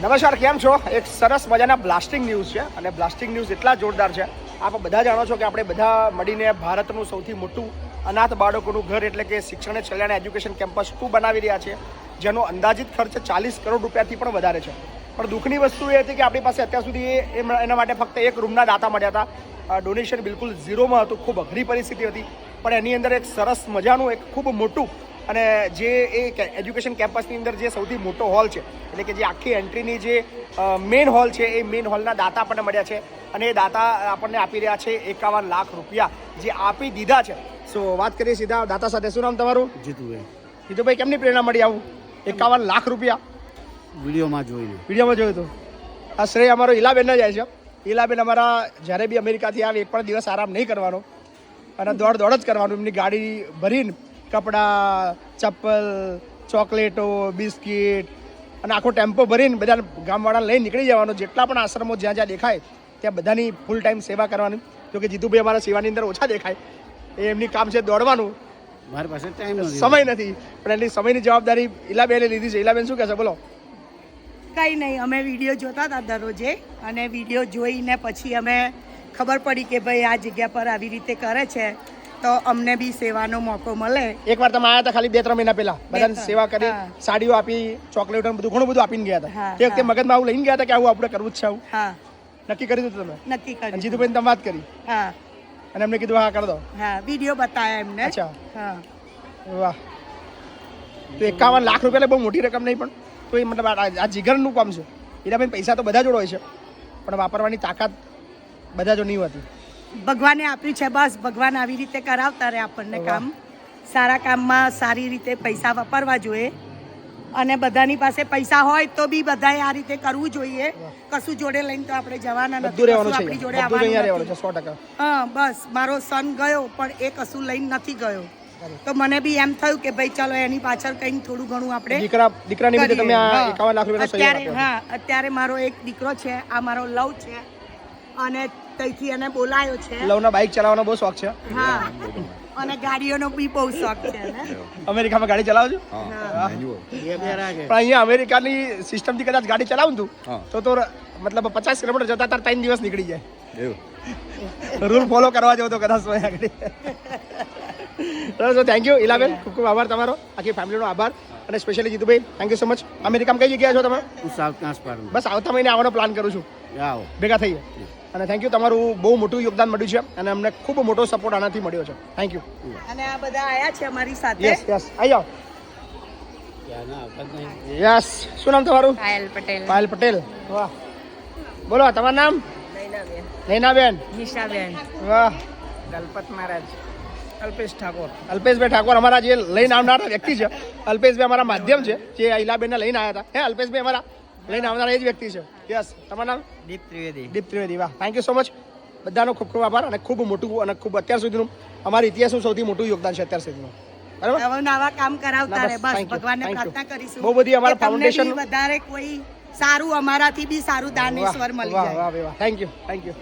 નમસ્કાર, કેમ છો? એક સરસ મજાના બ્લાસ્ટિંગ ન્યૂઝ છે અને બ્લાસ્ટિંગ ન્યૂઝ એટલા જોરદાર છે. આપ બધા જાણો છો કે આપણે બધા મળીને ભારતનું સૌથી મોટું અનાથ બાળકોનું ઘર એટલે કે શિક્ષણ કલ્યાણ એજ્યુકેશન કેમ્પસ ટુ બનાવી રહ્યા છે, જેનો અંદાજિત ખર્ચ ચાલીસ કરોડ રૂપિયાથી પણ વધારે છે. પણ દુઃખની વસ્તુ એ હતી કે આપણી પાસે અત્યાર સુધી એના માટે ફક્ત એક રૂમના દાતા મળ્યા હતા. ડોનેશન બિલકુલ ઝીરોમાં હતું, ખૂબ અઘરી પરિસ્થિતિ હતી. પણ એની અંદર એક સરસ મજાનું, એક ખૂબ મોટું અને જે એ એજ્યુકેશન કેમ્પસની અંદર જે સૌથી મોટો હોલ છે એટલે કે જે આખી એન્ટ્રીની જે મેઇન હોલ છે એ મેઇન હોલના દાતા આપણને મળ્યા છે. અને એ દાતા આપણને આપી રહ્યા છે એકાવન લાખ રૂપિયા જે આપી દીધા છે. સો વાત કરીએ સીધા દાતા સાથે. શું નામ તમારું? જીતુભાઈ. જીતુભાઈ કેમની પ્રેરણા મળી આવું? એકાવન લાખ રૂપિયા? વિડીયોમાં જોયું વિડીયોમાં જોયું હતું. આ શ્રેય અમારો ઇલાબેન જાય છે. ઇલાબેન અમારા જ્યારે બી અમેરિકાથી આવે એક પણ દિવસ આરામ નહીં કરવાનો. અને દોડ દોડ જ કરવાનું એમની ગાડી ભરીને કપડાં ચપ્પલ ચોકલેટો બિસ્કિટ અને આખો ટેમ્પો ભરીને બધા ગામવાળાને લઈને નીકળી જવાનો. જેટલા પણ આશ્રમો જ્યાં જ્યાં દેખાય ત્યાં બધાની ફૂલ ટાઈમ સેવા કરવાની. જો કે જીતુભાઈ અમારા સેવાની અંદર ઓછા દેખાય. એ એમની કામ છે દોડવાનું. મારી પાસે ટાઈમ સમય નથી. પણ એટલી સમયની જવાબદારી ઇલાબેને લીધી છે. ઇલાબેન શું કહેશે? બોલો. કંઈ નહીં અમે વીડિયો જોતા હતા દરરોજે અને વીડિયો જોઈને પછી અમે ખબર પડી કે ભાઈ આ જગ્યા પર આવી રીતે કરે છે. તો અમને બી સેવાનો મોકો મળે. એકવાર તમે આયા હતા ખાલી બે ત્રણ મહિના પહેલા. બધાને સેવા કરી સાડીઓ આપી ચોકલેટો બધું ઘણું બધું આપીને ગયા હતા. તે વખતે મગજમાં આવું લઈને ગયા હતા કે આવું આપણે કરવું જ છે આવું? નક્કી કરી દીધું તમે? નક્કી કરી જીતુભાઈ તમે વાત કરી? હા. અને એમને કીધું હા કરી દો. હા વીડિયો બતાવ્યા એમને. અચ્છા. હા. વાહ. તો એકાવન લાખ રૂપિયા એટલે બહુ મોટી રકમ નહીં પણ તો એ મતલબ આ જીગરનું કામ છે. એના ભાઈ પૈસા તો બધા જોડે હોય છે. પણ વાપરવાની તાકાત બધા જો નહીં હોતી. ભગવાને આપ્યું છે બસ ભગવાન આવી રીતે કરાવતા રહે આપણને કામ. સારા કામમાં સારી રીતે પૈસા વાપરવા જોઈએ. અને બધાની પાસે પૈસા હોય તો બી બધાએ આ રીતે કરવું જોઈએ. કશું જોડે લઈને તો આપણે જવાના નથી આપણી જોડે આવવાનું હા બસ. મારો સન ગયો પણ એ કશું લઈને નથી ગયો. તો મને બી એમ થયું કે ભાઈ ચાલો એની પાછળ કઈ થોડું ઘણું આપણે દીકરા દીકરા નિમિત્તે તમે આ હા. એકાવન લાખ રૂપિયાનો અત્યારે હા અત્યારે મારો એક દીકરો છે આ મારો લવ છે. અને ત્યાંથી એને બોલાયો છે? લવના બાઇક ચલાવવાનો બહુ શોખ છે. હા. અને ગાડીઓનો બી બહુ શોખ છે અમેરિકામાં ગાડી ચલાવો છો. પણ અહીંયા અમેરિકાની સિસ્ટમથી કદાચ ગાડી ચલાવું તું તો તો મતલબ પચાસ કિલોમીટર જતા તાર ત્રણ દિવસ નીકળી જાય. રૂલ ફોલો કરવા જવું તો કદાચ તો થેન્ક યુ ઇલાબેન ખૂબ ખૂબ આભાર તમારો. આખી ફેમિલીનો આભાર. અને specially Jitubhai thank you so much અમેરિકામાં કઈ જગ્યાએ છો તમે? હું સાઉથ ટ્રાન્સફાર્મ. બસ આવતા મહિને આવવાનો પ્લાન કરું છું. આવો. ભેગા થઈએ. અને થેન્ક યુ તમારું બહુ મોટું યોગદાન મળ્યું છે અને અમને ખૂબ મોટો સપોર્ટ આનાથી મળ્યો છે. થેન્ક યુ અને આ બધા આયા છે અમારી સાથે? યસ યસ આવી જાઓ. યસ શું નામ તમારું? પાયલ પટેલ. પાયલ પટેલ. વાહ. બોલો તમારું નામ? નૈનાબેન. નિશાબેન. વાહ. દલપત મહારાજ. અલ્પેશ ઠાકોર. અલ્પેશભાઈ ઠાકોર અમારા જે લઈને આવનારા વ્યક્તિ છે. અલ્પેશભાઈ અમારા માધ્યમ છે જે ઇલાબેનને લઈને આવ્યા હતા. હે અલ્પેશભાઈ અમારા લઈને આવનારા એ જ વ્યક્તિ છે. યસ તમારું નામ? દીપ ત્રિવેદી. દીપ ત્રિવેદી વાહ. થેન્ક યુ સો મચ બધાનો ખૂબ ખૂબ આભાર અને ખૂબ મોટું અને ખૂબ અત્યાર સુધીનું અમારા ઇતિહાસનું સૌથી મોટું યોગદાન છે અત્યાર સુધીનું. બરાબર? નવા નવા કામ કરાવતા રહે બસ, બસ thank you, ભગવાનને પ્રાર્થના કરીશું બહુ બધી અમારા વધારે કોઈ સારું અમારાથી બી સારું દાનેશ્વર મળી વાહ વાહ વાહ થેન્ક યુ થેન્ક યુ